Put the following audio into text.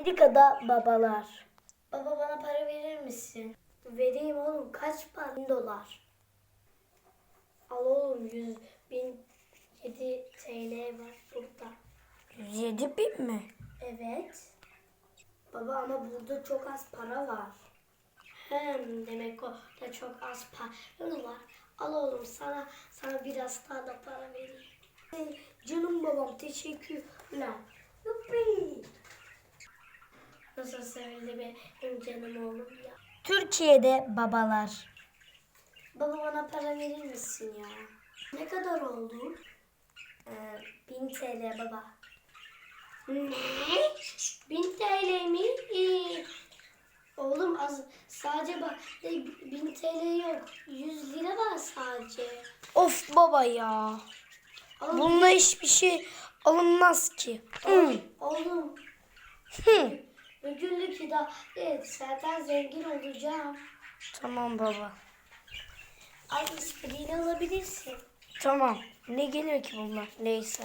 Amerika'da babalar. Baba bana para verir misin? Vereyim oğlum kaç para? Bin dolar. Al oğlum yüz bin yedi TL var burada. 107 bin mi? Evet. Baba ama burada çok az para var. Hem demek o da çok az para var. Al oğlum sana sana biraz daha da para vereyim. Canım babam teşekkürler. Yuppi. Sevildi benim canım oğlum ya. Türkiye'de babalar. Baba bana para verir misin ya? Ne kadar oldu? Ee, 1000 TL baba. Ne? 1000 TL mi? Ee, oğlum az sadece bak e, 1000 TL yok. 100 lira var sadece. Of baba ya. Oğlum, Bununla hiçbir şey alınmaz ki. Hı. oğlum Hı. İdare et. Zaten zengin olacağım. Tamam baba. Ay istediğini alabilirsin. Tamam. Ne geliyor ki bunlar? Neyse.